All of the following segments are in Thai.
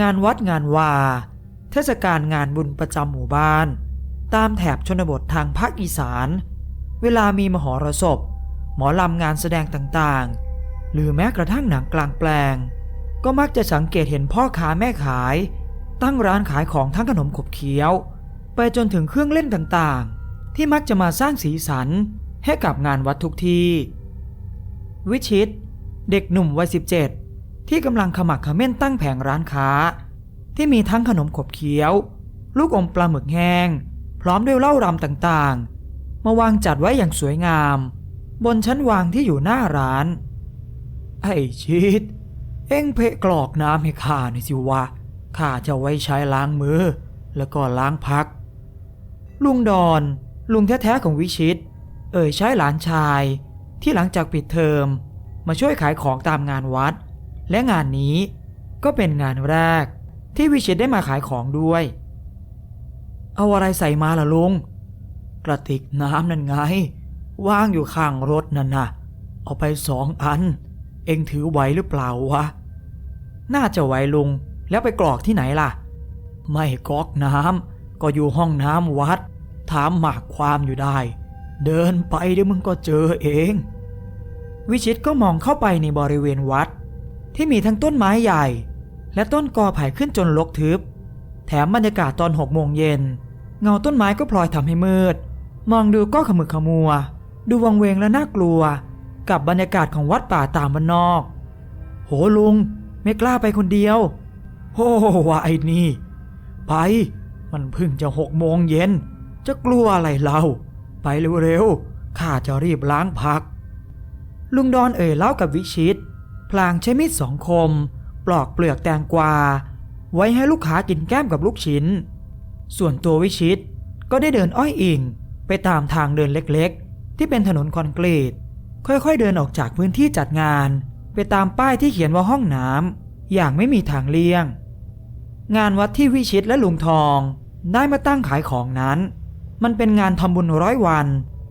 งานวัดงานวา เทศกาลงานบุญประจำหมู่บ้าน ตามแถบชนบททางภาคอีสาน เวลามีมหรสพ หมอลำงานแสดงต่างๆ หรือแม้กระทั่งหนังกลางแปลง ก็มักจะสังเกตเห็นพ่อค้าแม่ขาย ตั้งร้านขายของทั้งขนมขบเคี้ยว ไปจนถึงเครื่องเล่นต่างๆ ที่มักจะมาสร้างสีสันให้กับงานวัดทุกที่ วิชิต เด็กหนุ่มวัย17 ที่กำลังขมักเขม้นตั้งแผงร้านค้า ที่มีทั้งขนมขบเคี้ยว ลูกอมปลาหมึกแห้ง พร้อมด้วยเหล้ารำต่างๆ มาวางจัดไว้อย่างสวยงาม บนชั้นวางที่อยู่หน้าร้าน ไอ้ชิดเอ็งเพะกรอกน้ำให้ข้าหน่อยสิวะข้าจะไว้ใช้ล้างมือ แล้วก็ล้างพัก ลุงดอนลุงแท้ๆของวิชิต เอ่ยใช้หลานชายที่หลังจากปิดเทอม มาช่วยขายของตามงานวัด และงานนี้ก็เป็นงานแรกที่วิเชิตได้มาขายของด้วย เอาอะไรใส่มาล่ะลุง กระติกน้ำนั่นไง ว่างอยู่ข้างรถนั่นนะเอาไปสองอัน เองถือไหวหรือเปล่าวะ น่าจะไหวลุง แล้วไปกรอกที่ไหนล่ะ ไม่กรอกน้ำก็อยู่ห้องน้ำวัด ถามหมากความอยู่ได้ เดินไปเดี๋ยวมึงก็เจอเอง วิชิตก็มองเข้าไปในบริเวณวัด ที่มีทั้งต้นไม้ใหญ่ และต้นกอไผ่ขึ้นจนรกทึบ แถมบรรยากาศตอนหกโมงเย็น เงาต้นไม้ก็พลอยทำให้มืด มองดูก็ขมึกขมัว ดูวังเวงและน่ากลัว กับบรรยากาศของวัดป่าตามบ้านนอก โหลุง ไม่กล้าไปคนเดียวโอ้ว่าไอ้นี่ ไป มันเพิ่งจะหกโมงเย็น จะกลัวอะไรเราไปเร็วๆข้าจะรีบล้างผัก ลุงดอนเอ่ยเล่ากับวิชิต พลางใช้มีดสองคม ปลอกเปลือกแตงกวา ไว้ให้ลูกค้ากินแก้มกับลูกชิ้น ส่วนตัววิชิตก็ได้เดินอ้อยอิงไปตามทางเดินเล็กๆ ที่เป็นถนนคอนกรีต ค่อยๆเดินออกจากพื้นที่จัดงาน ไปตามป้ายที่เขียนว่าห้องน้ำอย่างไม่มีทางเลี่ยง งานวัดที่วิชิตและลุงทองได้มาตั้งขายของนั้น มันเป็นงานทำบุญร้อยวัน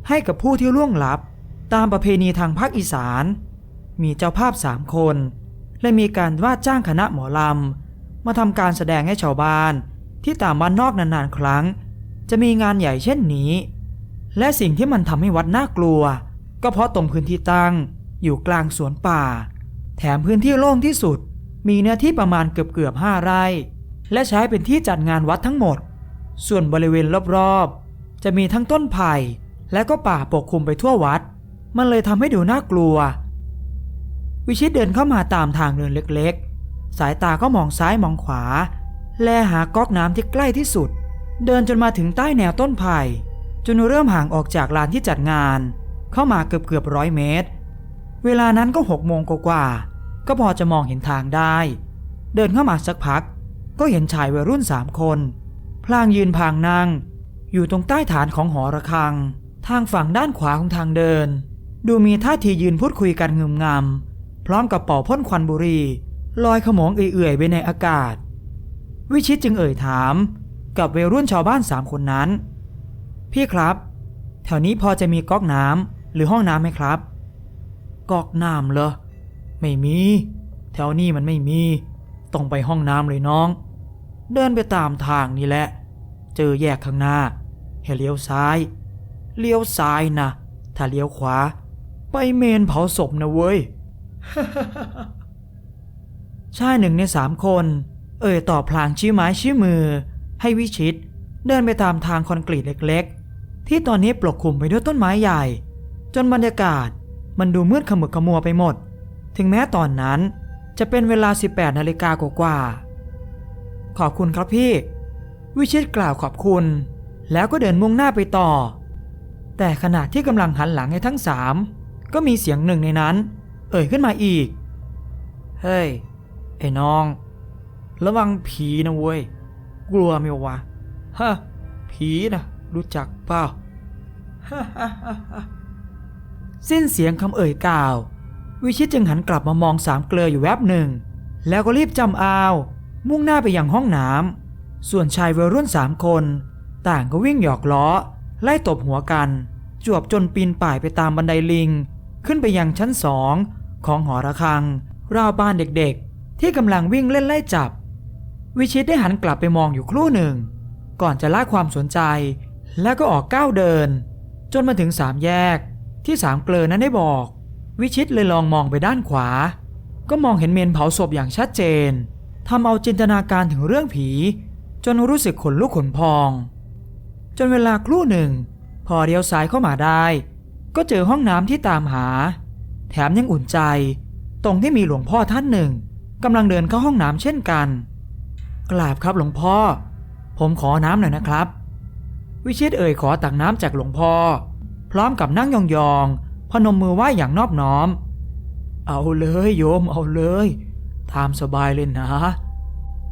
ให้กับผู้ที่ล่วงลับ ตามประเพณีทางภาคอีสาน มีเจ้าภาพสามคน และมีการว่าจ้างคณะหมอลำ มาทำการแสดงให้ชาวบ้าน ที่ตามบ้านนอกนานๆครั้ง จะมีงานใหญ่เช่นนี้ และสิ่งที่มันทำให้วัดน่ากลัว ก็เพราะตรงพื้นที่ตั้งอยู่กลางสวนป่า แถมพื้นที่โล่งที่สุด มีเนื้อที่ประมาณเกือบเกือบห้าไร่ และใช้เป็นที่จัดงานวัดทั้งหมด ส่วนบริเวณรอบๆ จะมีทั้งต้นไผ่และก็ป่าปกคลุมไปทั่ววัด มันเลยทำให้ดูน่ากลัว วิชิตเดินเข้ามาตามทางเดินเล็กๆ สายตาก็มองซ้ายมองขวา แลหาก๊อกน้ำที่ใกล้ที่สุด เดินจนมาถึงใต้แนวต้นไผ่จนเริ่มห่างออกจากลานที่จัดงาน เข้ามาเกือบเกือบร้อยเมตร เวลานั้นก็หกโมงกว่าๆก็พอจะมองเห็นทางได้ เดินเข้ามาสักพัก ก็เห็นชายวัยรุ่นสามคน พลางยืนพางนั่ง อยู่ตรงใต้ฐานของหอระฆัง ทางฝั่งด้านขวาของทางเดิน ดูมีท่าทียืนพูดคุยกันงึมงำ พร้อมกับเป่าพ่นควันบุหรี่ลอยขโมงเอื่อยๆไปในอากาศ วิชิตจึงเอ่ยถาม กับวัยรุ่นชาวบ้านสามคนนั้น พี่ครับ แถวนี้พอจะมีก๊อกน้ำหรือห้องน้ำไหมครับ ก๊อกน้ำเหรอ ไม่มี แถวนี้มันไม่มี ต้องไปห้องน้ำเลยน้อง เดินไปตามทางนี่แหละ เจอแยกข้างหน้าให้เลี้ยวซ้าย เลี้ยวซ้ายนะ ถ้าเลี้ยวขวา ไปเมนเผาศพนะเว้ย ชายหนึ่งในสามคน เอ่ยต่อพลางชี้ไม้ชี้มือ ให้วิชิต เดินไปตามทางคอนกรีตเล็กๆ ที่ตอนนี้ปกคลุมไปด้วยต้นไม้ใหญ่ จนบรรยากาศมันดูมืดขมึกขมัวไปหมด ถึงแม้ตอนนั้นจะเป็นเวลา 18นาฬิกากว่าๆขอบคุณครับพี่ วิชิตกล่าวขอบคุณ แล้วก็เดินมุ่งหน้าไปต่อ แต่ขณะที่กำลังหันหลังให้ทั้งสามก็มีเสียงหนึ่งในนั้น เอ่ยขึ้นมาอีก เฮ้ย ไอ้น้อง ระวังผีนะเว้ย กลัวไหมวะ ฮะ ผีนะรู้จักเปล่าสิ้นเสียงคำเอ่ยกล่าว วิชิตจึงหันกลับมามองสามเกลืออยู่แวบหนึ่ง แล้วก็รีบจำอาว มุ่งหน้าไปยังห้องน้ำส่วนชายวัยรุ่นสามคน ต่างก็วิ่งหยอกล้อ ไล่ตบหัวกัน จวบจนปีนป่ายไปตามบันไดลิง ขึ้นไปยังชั้นสอง ของหอระฆัง ราวบ้านเด็กๆ ที่กำลังวิ่งเล่นไล่จับ วิชิตได้หันกลับไปมองอยู่ครู่หนึ่ง ก่อนจะละความสนใจ แล้วก็ออกก้าวเดิน จนมาถึงสามแยก ที่สามเกลอนั้นได้บอก วิชิตเลยลองมองไปด้านขวา ก็มองเห็นเมนเผาศพอย่างชัดเจนทำเอาจินตนาการถึงเรื่องผี จนรู้สึกขนลุกขนพอง จนเวลาครู่หนึ่ง พอเลี้ยวซ้ายเข้ามาได้ ก็เจอห้องน้ำที่ตามหา แถมยังอุ่นใจ ตรงที่มีหลวงพ่อท่านหนึ่งกำลังเดินเข้าห้องน้ำเช่นกัน กราบครับหลวงพ่อ ผมขอน้ำหน่อยนะครับ วิชิตเอ่ยขอตักน้ำจากหลวงพ่อ พร้อมกับนั่งยองๆพนมมือไหว้อย่างนอบน้อม เอาเลยโยมเอาเลยตามสบายเลยนะ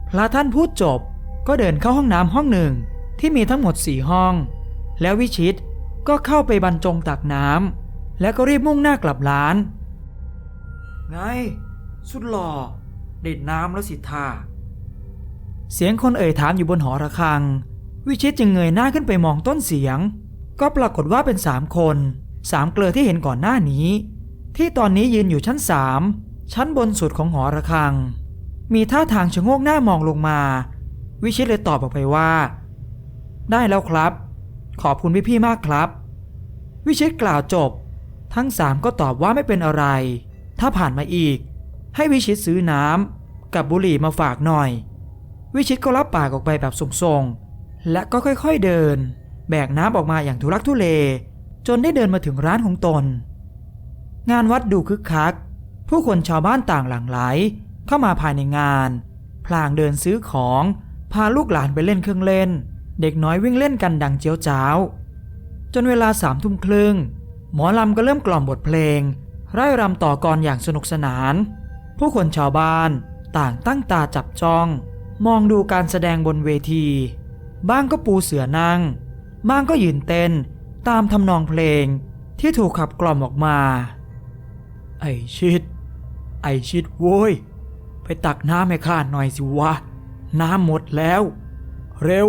พระท่านพูดจบก็เดินเข้าห้องน้ำห้องหนึ่งที่มีทั้งหมดสี่ห้อง แล้ววิชิตก็เข้าไปบรรจงตักน้ำ แล้วก็รีบมุ่งหน้ากลับร้าน ไง สุดหล่อ เด็ดน้ำแล้วสิท่าเสียงคนเอ่ยถามอยู่บนหอระฆัง วิชิตจึงเงยหน้าขึ้นไปมองต้นเสียง ก็ปรากฏว่าเป็นสามคนสามเกลือที่เห็นก่อนหน้านี้ ที่ตอนนี้ยืนอยู่ชั้นสามชั้นบนสุดของหอระฆัง มีท่าทางชะโงกหน้ามองลงมา วิชิตเลยตอบออกไปว่า ได้แล้วครับ ขอบคุณพี่ๆมากครับ วิชิตกล่าวจบ ทั้งสามก็ตอบว่าไม่เป็นอะไร ถ้าผ่านมาอีก ให้วิชิตซื้อน้ำกับบุหรี่มาฝากหน่อย วิชิตก็รับปากออกไปแบบส่งๆ และก็ค่อยๆเดิน แบกน้ำออกมาอย่างทุรักทุเล จนได้เดินมาถึงร้านของตน งานวัดดูคึกคัก ผู้คนชาวบ้านต่างหลั่งไหล เข้ามาภายในงาน พลางเดินซื้อของ พาลูกหลานไปเล่นเครื่องเล่น เด็กน้อยวิ่งเล่นกันดังเจียวจ้าวจนเวลาสามทุ่มครึ่ง หมอลำก็เริ่มกล่อมบทเพลงไร่รำต่อกรอย่างสนุกสนาน ผู้คนชาวบ้านต่างตั้งตาจับจ้อง มองดูการแสดงบนเวที บ้างก็ปูเสือนั่ง บ้างก็ยืนเต้นตามทำนองเพลงที่ถูกขับกล่อมออกมา ไอชิด ไอชิดโว้ย ไปตักน้ำให้ข้าหน่อยสิวะ น้ำหมดแล้ว เร็ว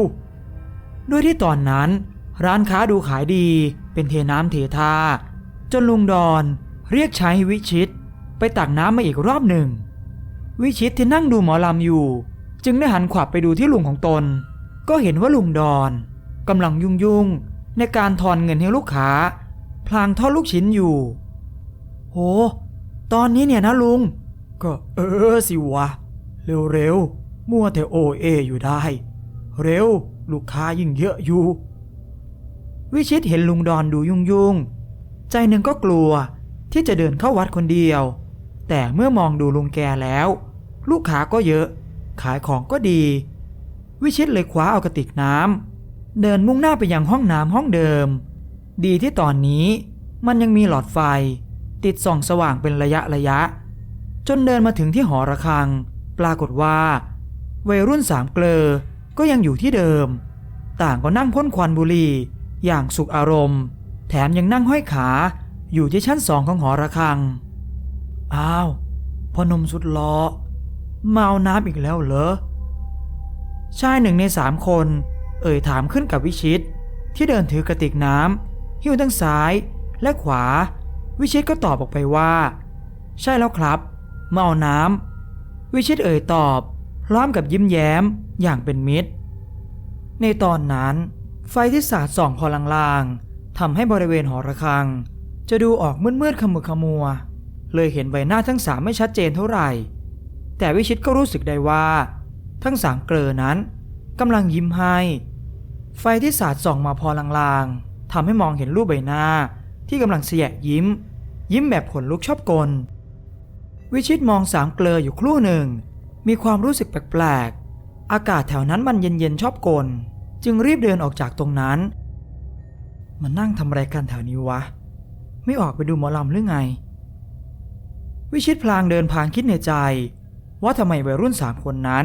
ด้วยที่ตอนนั้น ร้านค้าดูขายดี เป็นเทน้ำเทท่าจนลุงดอนเรียกใช้วิชิตไปตักน้ำมาอีกรอบหนึ่ง วิชิตที่นั่งดูหมอลำอยู่ จึงได้หันขวับไปดูที่ลุงของตน ก็เห็นว่าลุงดอนกำลังยุ่งยุ่งๆในการทอนเงินให้ลูกค้า พลางทอดลูกชิ้นอยู่ โห ตอนนี้เนี่ยนะลุง ก็เออสิวะ เร็วๆ มัวแต่โอเออยู่ได้ เร็ว ลูกค้ายิ่งเยอะอยู่ วิชิตเห็นลุงดอนดูยุ่งยุ่งใจหนึ่งก็กลัวที่จะเดินเข้าวัดคนเดียว แต่เมื่อมองดูลุงแกแล้ว ลูกค้าก็เยอะ ขายของก็ดี วิชิตเลยคว้าเอากระติกน้ำเดินมุ่งหน้าไปยังห้องน้ำห้องเดิม ดีที่ตอนนี้มันยังมีหลอดไฟ ติดส่องสว่างเป็นระยะระยะ จนเดินมาถึงที่หอระฆัง ปรากฏว่า วัยรุ่นสามเกลอก็ยังอยู่ที่เดิม ต่างก็นั่งพ่นควันบุหรี่ อย่างสุขอารมณ์ แถมยังนั่งห้อยขาอยู่ที่ชั้นสองของหอระฆัง อ้าวพอนมสุดล้อเมาน้ำอีกแล้วเหรอ ชายหนึ่งในสามคน เอ่ยถามขึ้นกับวิชิต ที่เดินถือกระติกน้ำหิ้วทั้งซ้ายและขวา วิชิตก็ตอบออกไปว่า ใช่แล้วครับเมาน้ำวิชิตเอ่ยตอบ พร้อมกับยิ้มแย้มอย่างเป็นมิตร ในตอนนั้น ไฟที่สาดส่องพอลางๆทำให้บริเวณหอระฆัง จะดูออกมืดๆขมุกขมัว เลยเห็นใบหน้าทั้งสามไม่ชัดเจนเท่าไหร่ แต่วิชิตก็รู้สึกได้ว่า ทั้งสามเกลอนั้นกำลังยิ้มให้ ไฟที่สาดส่องมาพอลางๆทำให้มองเห็นรูปใบหน้าที่กำลังเสียยิ้ม ยิ้มแบบขนลุกชอบกล วิชิตมองสามเกลออยู่ครู่หนึ่ง มีความรู้สึกแปลกๆ อากาศแถวนั้นมันเย็นๆชอบกล จึงรีบเดินออกจากตรงนั้น มันนั่งทำอะไรกันแถวนี้วะ ไม่ออกไปดูหมอลำหรือไง วิชิตพลางเดินพางคิดในใจ ว่าทำไมวัยรุ่นสามคนนั้น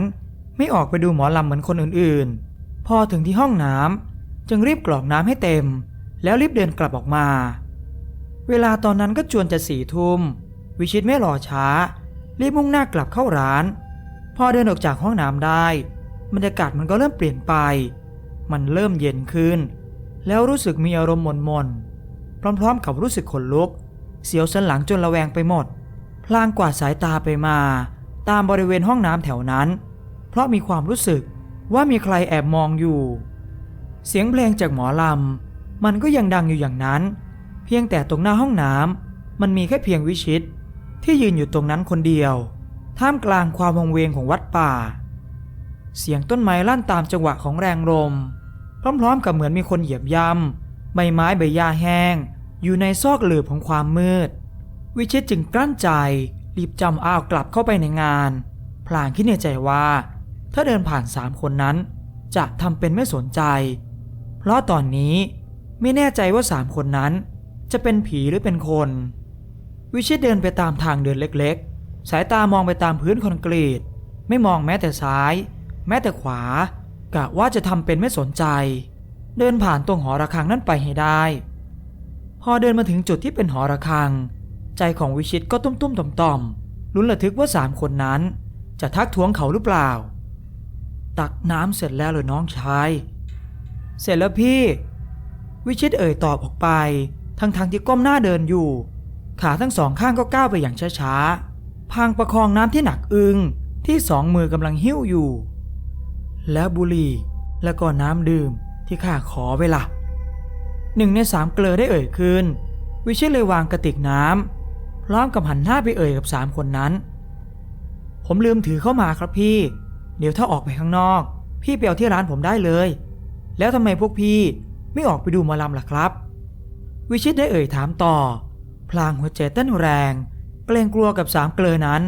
ไม่ออกไปดูหมอลำเหมือนคนอื่นๆ พอถึงที่ห้องน้ำจึงรีบกรอกน้ำให้เต็ม แล้วรีบเดินกลับออกมา เวลาตอนนั้นก็จวนจะสี่ทุ่มวิชิตไม่รอช้า รีบมุ่งหน้ากลับเข้าร้าน พอเดินออกจากห้องน้ำได้บรรยากาศมันก็เริ่มเปลี่ยนไป มันเริ่มเย็นขึ้น แล้วรู้สึกมีอารมณ์หม่นๆพร้อมๆ กับรู้สึกขนลุก เสียวสันหลังจนระแวงไปหมด พลางกวาดสายตาไปมา ตามบริเวณห้องน้ำแถวนั้น เพราะมีความรู้สึกว่ามีใครแอบมองอยู่ เสียงเพลงจากหมอลำ มันก็ยังดังอยู่อย่างนั้น เพียงแต่ตรงหน้าห้องน้ำมันมีแค่เพียงวิชิต ที่ยืนอยู่ตรงนั้นคนเดียว ท่ามกลางความวังเวงของวัดป่า เสียงต้นไม้ลั่นตามจังหวะของแรงลม พร้อมๆ กับเหมือนมีคนเหยียบย่ำใบไม้ใบหญ้าแห้ง อยู่ในซอกหลืบของความมืด วิชิตจึงกลั้นใจรีบจำอ้าวกลับเข้าไปในงาน พลางคิดในใจว่า ถ้าเดินผ่านสามคนนั้น จะทำเป็นไม่สนใจ เพราะตอนนี้ไม่แน่ใจว่าสามคนนั้น จะเป็นผีหรือเป็นคน วิชิตเดินไปตามทางเดินเล็กๆ สายตามองไปตามพื้นคอนกรีต ไม่มองแม้แต่ซ้าย แม้แต่ขวา กะว่าจะทำเป็นไม่สนใจ เดินผ่านตรงหอระฆังนั้นไปให้ได้ พอเดินมาถึงจุดที่เป็นหอระฆัง ใจของวิชิตก็ตุ้มตุ้มต่อมต่อมๆลุ้นระทึกว่าสามคนนั้น จะทักท้วงเขาหรือเปล่า ตักน้ำเสร็จแล้วเหรอน้องชายเสร็จแล้วพี่ วิชิตเอ่ยตอบออกไป ทั้งทางที่ก้มหน้าเดินอยู่ ขาทั้งสองข้างก็ก้าวไปอย่างช้าๆพางประคองน้ำที่หนักอึงที่สองมือกำลังหิ้วอยู่ แล้วบุหรี่ แล้วก็น้ำดื่มที่ข้าขอไปละ่ะหนึ่งในสามเกลอได้เอ่ยขึ้นวิชิตเลยวางกระติกน้ำพร้อมกับหันหน้าไปเอ่ยกับสามคนนั้น ผมลืมถือเข้ามาครับพี่ เดี๋ยวถ้าออกไปข้างนอก พี่ไปเอาที่ร้านผมได้เลย แล้วทำไมพวกพี่ไม่ออกไปดูมอลำล่ะครับ วิชิตได้เอ่ยถามต่อ พลางหัวใจเต้นแรง เกรงกลัวกับสามเกลอนั้น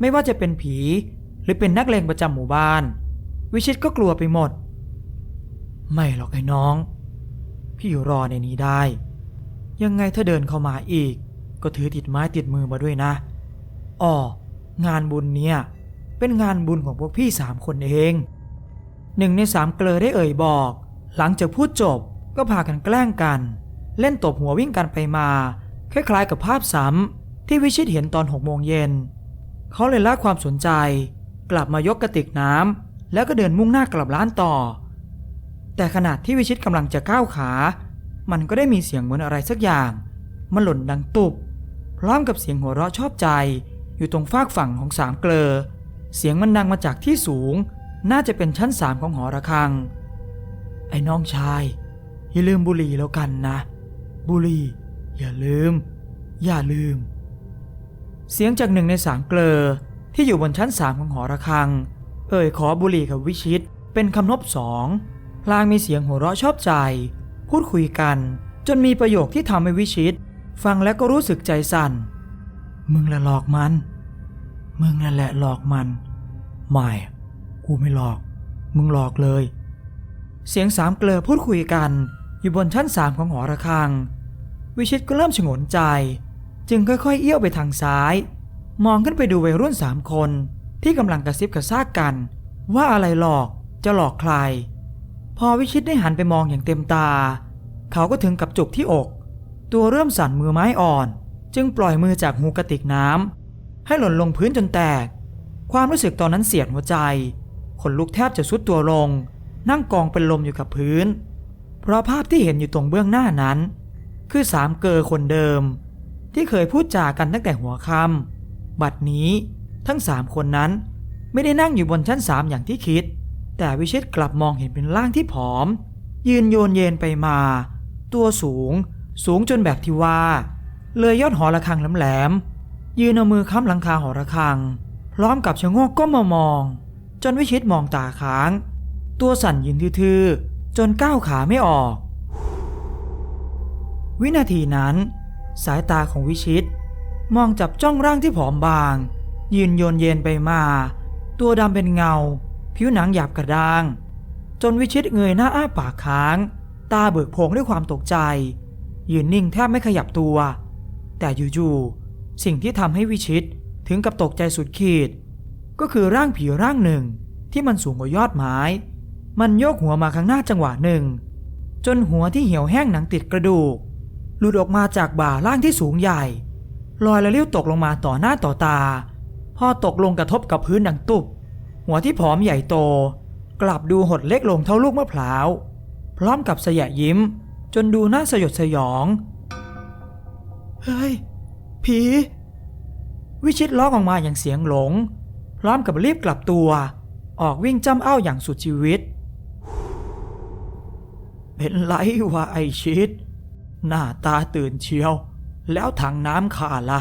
ไม่ว่าจะเป็นผีหรือเป็นนักเลงประจำหมู่บ้าน วิชิตก็กลัวไปหมด ไม่หรอกไอ้น้อง พี่อยู่รอในนี้ได้ ยังไงถ้าเดินเข้ามาอีก ก็ถือติดไม้ติดมือมาด้วยนะอ๋องานบุญเนี่ยเป็นงานบุญของพวกพี่สามคนเองหนึ่งในสามเกลอได้เอ่ยบอก หลังจากพูดจบก็พากันแกล้งกัน เล่นตบหัววิ่งกันไปมา คล้ายๆกับภาพซ้ำที่วิชิตเห็นตอนหกโมงเย็น เขาเลยละความสนใจ กลับมายกกระติกน้ำ แล้วก็เดินมุ่งหน้ากลับร้านต่อ แต่ขณะที่วิชิตกำลังจะก้าวขา มันก็ได้มีเสียงเหมือนอะไรสักอย่าง มันหล่นดังตุบ พร้อมกับเสียงหัวเราะชอบใจ อยู่ตรงฟากฝั่งของสามเกลอ เสียงมันดังมาจากที่สูง น่าจะเป็นชั้นสามของหอระฆัง ไอ้น้องชายอย่าลืมบุหรี่แล้วกันนะ บุหรี่ อย่าลืม อย่าลืม เสียงจากหนึ่งในสามเกลอที่อยู่บนชั้นสามของหอระฆัง เอ่ยขอบุหรี่กับวิชิต เป็นคำนบสองพลางมีเสียงหัวเราะชอบใจ พูดคุยกัน จนมีประโยคที่ทำให้วิชิต ฟังแล้วก็รู้สึกใจสั่น มึงละหลอกมัน มึงนั่นแหละหลอกมัน ไม่ กูไม่หลอก มึงหลอกเลย เสียงสามเกลือพูดคุยกัน อยู่บนชั้นสามของหอระฆัง วิชิตก็เริ่มฉงนใจ จึงค่อยๆ เอี้ยวไปทางซ้าย มองขึ้นไปดูวัยรุ่นสามคน ที่กำลังกระซิบกระซากกัน ว่าอะไรหลอกจะหลอกใคร พอวิชิตได้หันไปมองอย่างเต็มตา เขาก็ถึงกับจุกที่อก ตัวเริ่มสั่นมือไม้อ่อน จึงปล่อยมือจากหูกระติกน้ำให้หล่นลงพื้นจนแตก ความรู้สึกตอนนั้นเสียดหัวใจ ขนลุกแทบจะสุดตัวลง นั่งกองเป็นลมอยู่กับพื้น เพราะภาพที่เห็นอยู่ตรงเบื้องหน้านั้น คือสามเกอคนเดิม ที่เคยพูดจากันตั้งแต่หัวค่ำบัดนี้ ทั้งสามคนนั้นไม่ได้นั่งอยู่บนชั้นสามอย่างที่คิด แต่วิชิตกลับมองเห็นเป็นร่างที่ผอม ยืนโยนเยนไปมา ตัวสูง สูงจนแบบที่ว่า เลยยอดหอระฆังแหลมๆยืนเอามือค้ำหลังคาหอระฆัง พร้อมกับชะโงกก้มมามอง จนวิชิตมองตาค้าง ตัวสั่นยืนทื่อๆจนก้าวขาไม่ออก วินาทีนั้น สายตาของวิชิตมองจับจ้องร่างที่ผอมบาง ยืนโยนเย็นไปมา ตัวดำเป็นเงา ผิวหนังหยาบกระด้าง จนวิชิตเงยหน้าอ้าปากค้าง ตาเบิกโพลงด้วยความตกใจ ยืนนิ่งแทบไม่ขยับตัว แต่อยู่ๆสิ่งที่ทำให้วิชิตถึงกับตกใจสุดขีด ก็คือร่างผีร่างหนึ่งที่มันสูงกว่ายอดไม้ มันโยกหัวมาข้างหน้าจังหวะหนึ่ง จนหัวที่เหี่ยวแห้งหนังติดกระดูก หลุดออกมาจากบ่าล่างที่สูงใหญ่ลอยละลิ้วตกลงมาต่อหน้าต่อตา พอตกลงกระทบกับพื้นดังตุบ หัวที่ผอมใหญ่โต กลับดูหดเล็กลงเท่าลูกมะพร้าว พร้อมกับสยะยิ้ม จนดูน่าสยดสยอง เฮ้ย ผี วิชิตร้องออกมาอย่างเสียงหลง พร้อมกับรีบกลับตัว ออกวิ่งจ้ำเอ้าอย่างสุดชีวิต เป็นไรวะไอชิด หน้าตาตื่นเชียว แล้วถังน้ำขาดละ่ะ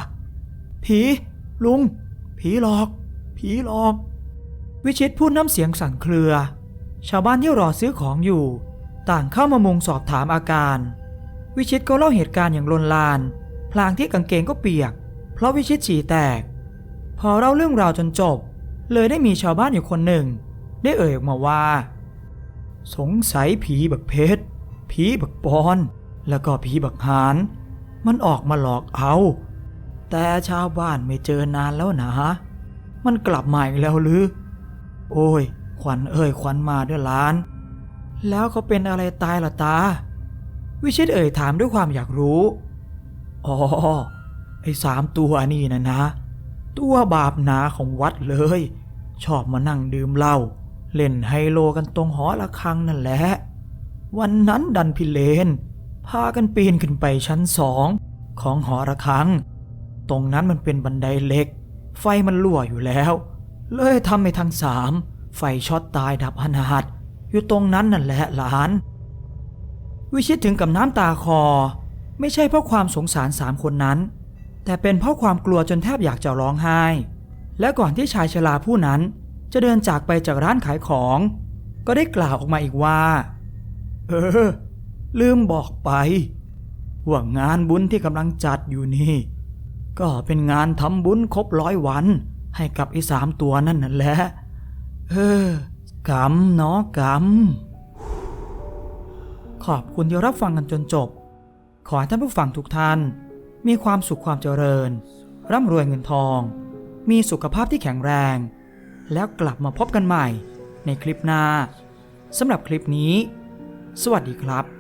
ผี ลุง ผีหลอก ผีหลอก วิชิตพูดน้ำเสียงสั่นเครือ ชาวบ้านที่รอซื้อของอยู่ ต่างเข้ามามุงสอบถามอาการ วิชิตก็เล่าเหตุการณ์อย่างลนลาน พลางที่กางเกงก็เปียก เพราะวิชิตฉี่แตก พอเล่าเรื่องราวจนจบ เลยได้มีชาวบ้านอยู่คนหนึ่ง ได้เอ่ยออกมาว่า สงสัยผีบักเพชรผีบักปอน แล้วก็ผีบักหานมันออกมาหลอกเอา แต่ชาวบ้านไม่เจอนานแล้วนะฮะ มันกลับมาอีกแล้วหรือ โอ้ย ขวัญเอ้ยขวัญมาด้อหลาน แล้วเขาเป็นอะไรตายล่ะตา วิชิตเอ่ยถามด้วยความอยากรู้ อ๋อ ไอ้สามตัวนี่นะนะ ตัวบาปหนาของวัดเลย ชอบมานั่งดื่มเหล้าเล่นไฮโลกันตรงหอระฆังนั่นแหละ วันนั้นดันพิเลน พากันปีนขึ้นไปชั้นสองของหอระฆัง ตรงนั้นมันเป็นบันไดเล็ก ไฟมันรั่วอยู่แล้ว เลยทำให้ทั้งสามไฟช็อตตายดับอนาถอยู่ตรงนั้นนั่นแหละหลาน วิชิตถึงกับน้ำตาคอ ไม่ใช่เพราะความสงสารสามคนนั้น แต่เป็นเพราะความกลัวจนแทบอยากจะร้องไห้ และก่อนที่ชายชราผู้นั้น จะเดินจากไปจากร้านขายของ ก็ได้กล่าวออกมาอีกว่า เออ ลืมบอกไปว่างานบุญที่กำลังจัดอยู่นี่ ก็เป็นงานทำบุญครบร้อยวัน ให้กับไอ้สามตัวนั่นนั่นแหละ เออกรรมเนาะกรรมขอบคุณที่รับฟังกันจนจบ ขอให้ท่านผู้ฟังทุกท่าน มีความสุขความเจริญ ร่ำรวยเงินทอง มีสุขภาพที่แข็งแรง แล้วกลับมาพบกันใหม่ในคลิปหน้าสำหรับคลิปนี้ สวัสดีครับ